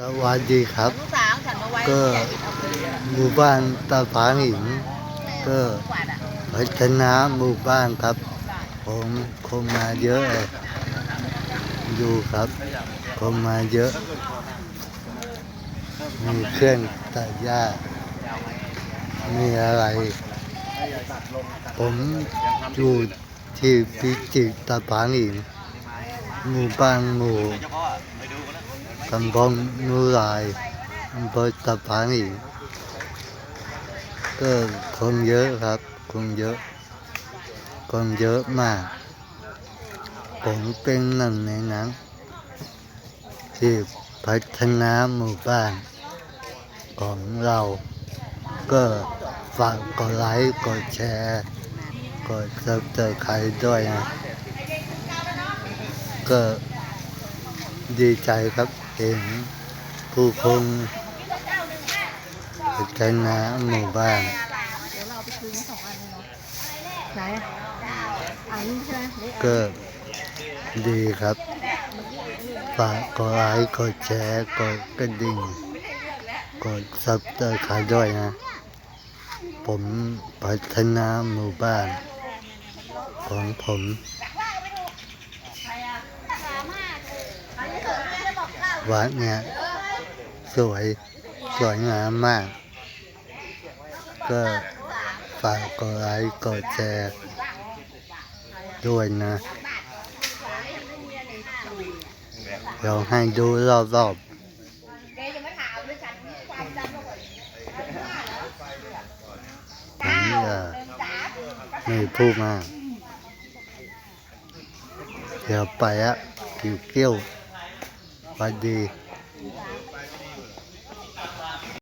สวัสดีครับลูกสาวฉันมาไว้ก็อยากกินเอาไปเลยหมู่บ้านตาผาหินก็กวาดอะพัฒนาหมู่บ้านครับ ผมคนมาเยอะเลยดูครับคนมาเยอะ มีเครื่องตัดหญ้า มีอะไร ผมอยู่ที่พิจิตรตาผาหินหมู่บ้านหมู่ ตำบลนูรายอำเภอตาผาหินก็คนเยอะครับ คนเยอะ คนเยอะมาก ผมเป็นหนึ่งในนั้นที่พัฒนาหมู่บ้าน ของเรา ก็ฝากกดไลค์กดแชร์กดซับสไครต์ด้วยนะก็ดีใจครับ เห็นผู้คนพัฒนาหมู่บ้านเดี๋ยวเราเอาไปคืนสองอันเลยเนาะไหนอันนี้ใช่ไหมนี่ก็ดีครับฝากกดไลค์กดแชร์กดกระดิ่งกดซับสไครต์ด้วยนะ ผมพัฒนาหมู่บ้านของผม วัดเนี่ย สวยสวยงามมาก ก็ฝากกดไลค์กดแชร์ด้วยนะเดี๋ยวให้ดูรอบๆผมจะไม่พูดมากเดี๋ยวไปอะคิวเกี้ยว ไปดี